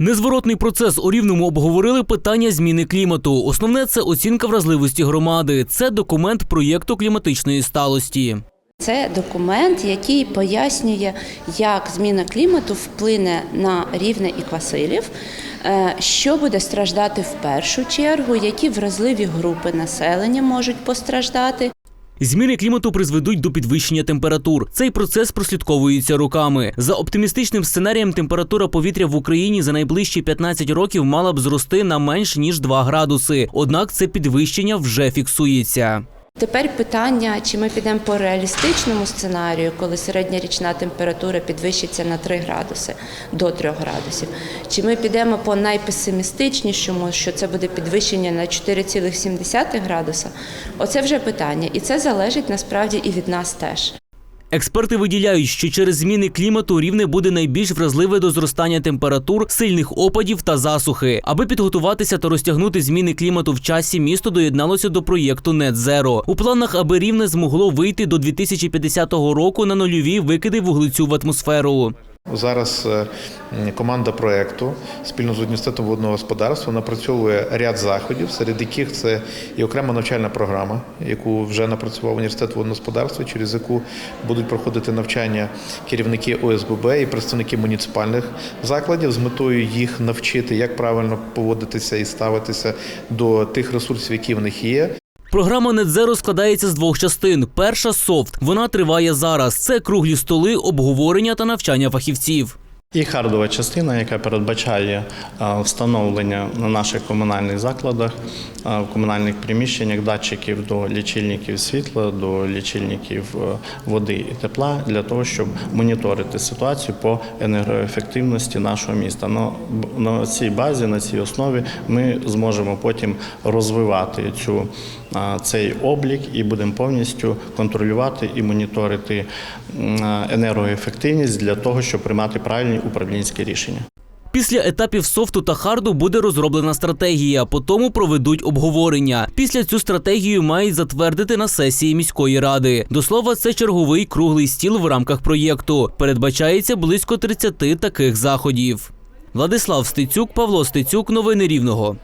Незворотний процес у рівному обговорили питання зміни клімату. Основне це оцінка вразливості громади. Це документ проєкту кліматичної сталості. Це документ, який пояснює, як зміна клімату вплине на рівне і Квасилів, е, що буде страждати в першу чергу, які вразливі групи населення можуть постраждати. Зміни клімату призведуть до підвищення температур. Цей процес прослідковується роками. За оптимістичним сценарієм, температура повітря в Україні за найближчі 15 років мала б зрости на менш ніж 2 градуси. Однак це підвищення вже фіксується. Тепер питання, чи ми підемо по реалістичному сценарію, коли середня річна температура підвищиться на 3 градуси до 3 градусів, чи ми підемо по найпесимістичнішому, що це буде підвищення на 4,7 градуса. Оце вже питання, і це залежить насправді і від нас теж. Експерти виділяють, що через зміни клімату рівне буде найбільш вразливе до зростання температур, сильних опадів та засухи. Аби підготуватися та розтягнути зміни клімату в часі, місто доєдналося до проєкту Zero. У планах, аби рівне змогло вийти до 2050 року на нульові викиди вуглецю в атмосферу. Зараз е, команда проекту спільно з університетом водного господарства напрацьовує ряд заходів, серед яких це і окрема навчальна програма, яку вже напрацював університет водного господарства, через яку будуть проходити навчання керівники ОСББ і представники муніципальних закладів з метою їх навчити, як правильно поводитися і ставитися до тих ресурсів, які в них є. Програма Zero складається з двох частин. Перша софт. Вона триває зараз. Це круглі столи, обговорення та навчання фахівців. І хардова частина, яка передбачає встановлення на наших комунальних закладах, в комунальних приміщеннях датчиків до лічильників світла, до лічильників е, води і тепла для того, щоб моніторити ситуацію по енергоефективності нашого міста. Но на цій базі, на цій основі ми зможемо потім розвивати цю цей облік і будемо повністю контролювати і моніторити енергоефективність для того, щоб приймати правильні управлінські рішення. Після етапів софту та харду буде розроблена стратегія. По тому проведуть обговорення. Після цю стратегію мають затвердити на сесії міської ради. До слова, це черговий круглий стіл в рамках проєкту. Передбачається близько 30 таких заходів. Владислав Стецюк, Павло Стецюк. Новини Рівного.